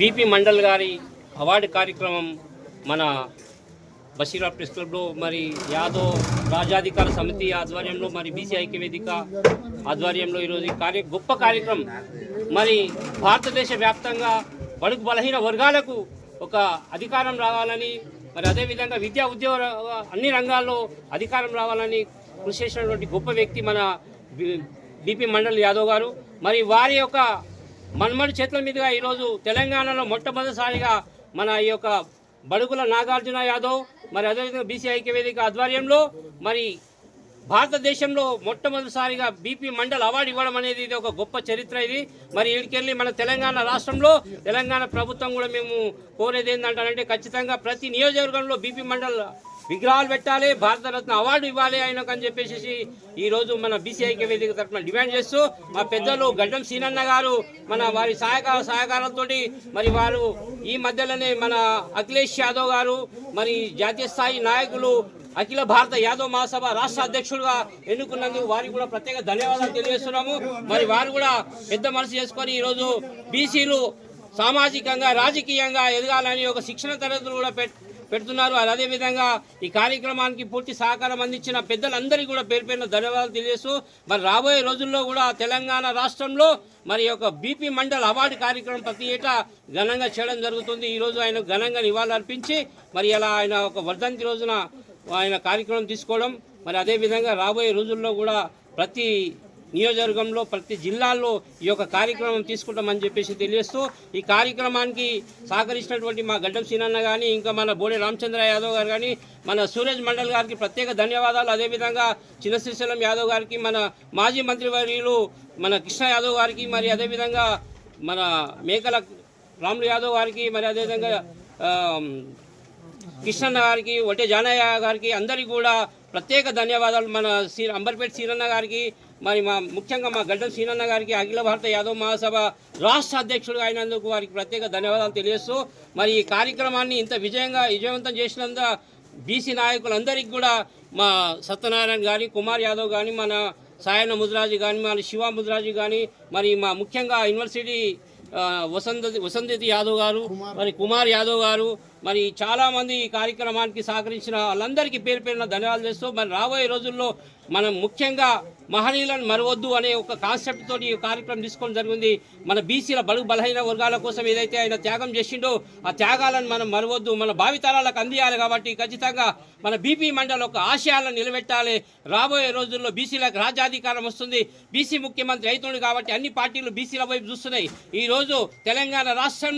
BP mandal గారి award కార్యక్రమం మన బషీరా ప్రెస్ క్లబ్లో మరి యాదవ్ రాజాధికార సమితి ఆధ్వర్యంలో మరి బీసీ ఐక్యవేదిక ఆధ్వర్యంలో ఈరోజు ఈ కార్య గొప్ప కార్యక్రమం. మరి భారతదేశ వ్యాప్తంగా బడుగు బలహీన వర్గాలకు ఒక అధికారం రావాలని మరి అదేవిధంగా విద్యా ఉద్యోగ అన్ని రంగాల్లో అధికారం రావాలని కృషి చేసినటువంటి గొప్ప వ్యక్తి మన బీపీ మండల్ యాదవ్ గారు. మరి వారి యొక్క మన్మడి చేతుల మీదుగా ఈరోజు తెలంగాణలో మొట్టమొదటిసారిగా మన ఈ యొక్క బడుగుల నాగార్జున యాదవ్ మరి అదేవిధంగా బీసీ ఐక్య వేదిక ఆధ్వర్యంలో మరి భారతదేశంలో మొట్టమొదటిసారిగా బీపీ మండల్ అవార్డు ఇవ్వడం అనేది ఇది ఒక గొప్ప చరిత్ర ఇది. మరి వీడికెళ్ళి మన తెలంగాణ రాష్ట్రంలో తెలంగాణ ప్రభుత్వం కూడా మేము కోరేది ఏంటంటారంటే ఖచ్చితంగా ప్రతి నియోజకవర్గంలో బీపీ మండల్ విగ్రహాలు పెట్టాలి భారతరత్న అవార్డు ఇవ్వాలి ఆయనకు అని చెప్పేసి ఈ రోజు మన బీసీ ఐక్య వేదిక తరఫున డిమాండ్ చేస్తూ మా పెద్దలు గడ్డం సీనన్న గారు మన వారి సహాయక సహకారంతోటి మరి వారు ఈ మధ్యలోనే మన అఖిలేష్ యాదవ్ గారు మరి జాతీయ స్థాయి నాయకులు అఖిల భారత యాదవ్ మహాసభ రాష్ట్ర అధ్యక్షుడుగా ఎన్నుకున్నందుకు వారికి కూడా ప్రత్యేక ధన్యవాదాలు తెలియజేస్తున్నాము. మరి వారు కూడా పెద్ద మనసు చేసుకొని ఈరోజు బీసీలు సామాజికంగా రాజకీయంగా ఎదగాలని ఒక శిక్షణ తరగతులు కూడా పెట్ పెడుతున్నారు. అది అదేవిధంగా ఈ కార్యక్రమానికి పూర్తి సహకారం అందించిన పెద్దలందరికీ కూడా పేరు పేరున ధన్యవాదాలు తెలియజేస్తూ మరి రాబోయే రోజుల్లో కూడా తెలంగాణ రాష్ట్రంలో మరి ఒక బీపీ మండల్ అవార్డు కార్యక్రమం ప్రతి ఏటా ఘనంగా చేయడం జరుగుతుంది. ఈరోజు ఆయన ఘనంగా నివాళులర్పించి మరి అలా ఆయన ఒక వర్ధంతి రోజున ఆయన కార్యక్రమం తీసుకోవడం మరి అదేవిధంగా రాబోయే రోజుల్లో కూడా ప్రతి నియోజకవర్గంలో ప్రతి జిల్లాల్లో ఈ యొక్క కార్యక్రమం తీసుకుంటామని చెప్పేసి తెలియజేస్తూ ఈ కార్యక్రమానికి సహకరించినటువంటి మా గడ్డం సీనన్న కానీ ఇంకా మన బోడే రామచంద్ర యాదవ్ గారు కానీ మన సూరజ్ మండల్ గారికి ప్రత్యేక ధన్యవాదాలు. అదేవిధంగా చిన్న శ్రీశైలం యాదవ్ గారికి మన మాజీ మంత్రివర్యులు మన కృష్ణ యాదవ్ గారికి మరి అదేవిధంగా మన మేకల రాములు యాదవ్ గారికి మరి అదేవిధంగా కృష్ణన్న గారికి ఒటే జానయ్య గారికి అందరికీ కూడా ప్రత్యేక ధన్యవాదాలు. మన శ్రీ అంబర్పేట సీనన్న గారికి మరి మా ముఖ్యంగా మా గడ్డం సీనన్న గారికి అఖిల భారత యాదవ్ మహాసభ రాష్ట్ర అధ్యక్షుడు అయినందుకు వారికి ప్రత్యేక ధన్యవాదాలు తెలియజేస్తూ మరి ఈ కార్యక్రమాన్ని ఇంత విజయంగా విజయవంతం చేసినంత బీసీ నాయకులందరికీ కూడా మా సత్యనారాయణ గారి కుమార్ యాదవ్ కానీ మన సాయన ముద్రాజు కానీ మన శివ ముద్రాజు కానీ మరి మా ముఖ్యంగా యూనివర్సిటీ వసంత వసంతతి యాదవ్ గారు మరి కుమార్ యాదవ్ గారు మరి చాలామంది ఈ కార్యక్రమానికి సహకరించిన వాళ్ళందరికీ పేరు పేరున ధన్యవాదాలు చేస్తూ మరి రాబోయే రోజుల్లో మనం ముఖ్యంగా మహనీయులను మరవద్దు అనే ఒక కాన్సెప్ట్ తోటి ఈ కార్యక్రమం తీసుకోవడం జరిగింది. మన బీసీల బడుగు బలహీన వర్గాల కోసం ఏదైతే ఆయన త్యాగం చేసిండో ఆ త్యాగాలను మనం మరవద్దు. మన భావితరాలకు అందియాలి కాబట్టి ఖచ్చితంగా మన బీపీ మండలి ఒక ఆశయాలను నిలబెట్టాలి. రాబోయే రోజుల్లో బీసీలకు రాజ్యాధికారం వస్తుంది. బీసీ ముఖ్యమంత్రి అవుతుంది కాబట్టి అన్ని పార్టీలు బీసీల వైపు చూస్తున్నాయి. ఈ రోజు తెలంగాణ రాష్ట్రం